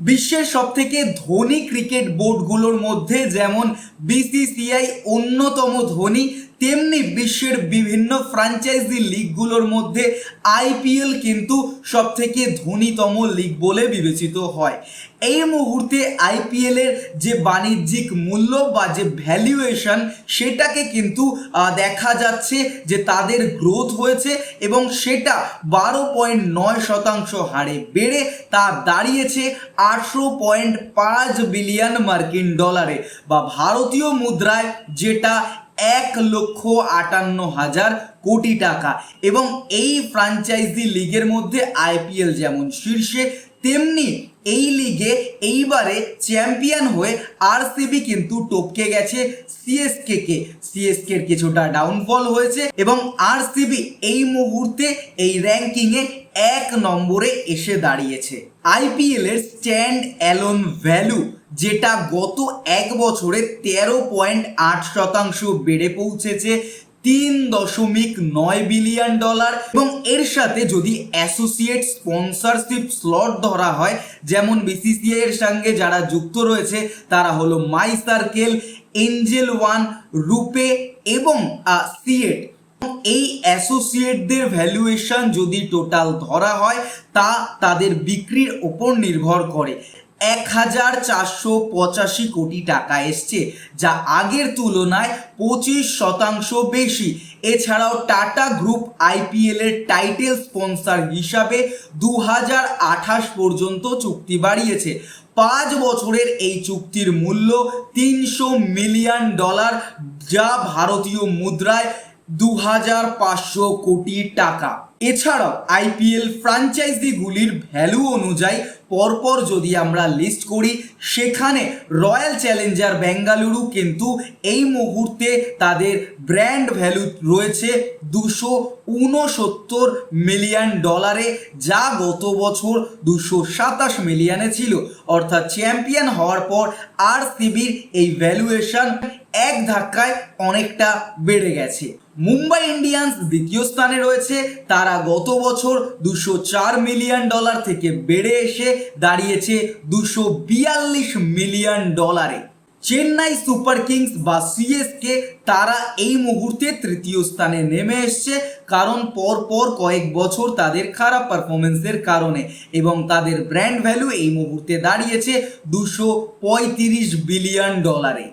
বিশ্বের সব থেকে ধনী ক্রিকেট বোর্ডগুলোর মধ্যে যেমন বিসিসিআই অন্যতম ধনী তেমনি বিশ্বের বিভিন্ন ফ্র্যাঞ্চাইজি লিগগুলোর মধ্যে আইপিএল কিন্তু সব থেকে ধনীতম লিগ বলে বিবেচিত হয়। এই মুহূর্তে আইপিএলের যে বাণিজ্যিক মূল্য বা যে ভ্যালুয়েশন সেটাকে কিন্তু দেখা যাচ্ছে যে তাদের গ্রোথ হয়েছে এবং সেটা বারো পয়েন্ট নয় শতাংশ হারে বেড়ে তা দাঁড়িয়েছে আটশো পয়েন্ট পাঁচ বিলিয়ন মার্কিন ডলারে বা ভারতীয় মুদ্রায় যেটা এক লক্ষ আটান্ন হাজার কোটি টাকা। এবং এই ফ্রাঞ্চাইজি লিগের মধ্যে আইপিএল যেমন শীর্ষে, তেমনি এই লিগে এইবারে চ্যাম্পিয়ন হয়ে আরসিবি কিন্তু টপকে গেছে সিএসকে কে সিএসকে কিছুটা ডাউনফল হয়েছে এবং আরসিবি এই মুহূর্তে এই র্যাঙ্কিংয়ে এক নম্বরে এসে দাঁড়িয়েছে। আইপিএল এর স্ট্যান্ড অ্যালোন ভ্যালু, যেটা গত এক বছরে তেরো পয়েন্ট আট শতাংশ বেড়ে পৌঁছেছে তিন দশমিক নয় বিলিয়ন ডলার এবং এর সাথে যদি অ্যাসোসিয়েট স্পন্সরশিপ স্লট ধরা হয়, যেমন বিসিসিআই এর সঙ্গে যারা যুক্ত রয়েছে, তারা হলো My Circle, Angel One, RuPay এবং সিয়েট এই অ্যাসোসিয়েটদের ভ্যালুয়েশন যদি টোটাল ধরা হয়, তা তাদের বিক্রির ওপর নির্ভর করে। এক হাজার চারশো পঁচাশি কোটি টাকা এসছে, যা আগের তুলনায় পঁচিশ শতাংশ বেশি। এছাড়াও টাটা গ্রুপ আইপিএল এর টাইটেল স্পন্সর হিসাবে দু হাজার আঠাশ পর্যন্ত চুক্তি বাড়িয়েছে। পাঁচ বছরের এই চুক্তির মূল্য তিনশো মিলিয়ন ডলার, যা ভারতীয় মুদ্রায় দু হাজার পাঁচশো কোটি টাকা। এছাড়াও আইপিএল ফ্র্যাঞ্চাইজিগুলির ভ্যালু অনুযায়ী পরপর যদি আমরা লিস্ট করি, সেখানে রয়্যাল চ্যালেঞ্জার বেঙ্গালুরু কিন্তু এই মুহূর্তে তাদের ব্র্যান্ড ভ্যালু রয়েছে দুশো উনসত্তর মিলিয়ন ডলারে যা গত বছর দুশো সাতাশ মিলিয়নে ছিল। অর্থাৎ চ্যাম্পিয়ন হওয়ার পর আর সিবির এই ভ্যালুয়েশন এক ধাক্কায় অনেকটা বেড়ে গেছে। মুম্বাই ইন্ডিয়ান্স দ্বিতীয় স্থানে রয়েছে, তারা গত বছর দুশো চার মিলিয়ন ডলার থেকে বেড়ে এসে দাঁড়িয়েছে দুশো বিয়াল্লিশ মিলিয়ন ডলারে। চেন্নাই সুপার কিংস বা সিএসকে তারা এই মুহূর্তে তৃতীয় স্থানে নেমে এসছে, কারণ পরপর পর কয়েক বছর তাদের খারাপ পারফরমেন্সের কারণে এবং তাদের ব্র্যান্ড ভ্যালু এই মুহূর্তে দাঁড়িয়েছে দুশো বিলিয়ন ডলারে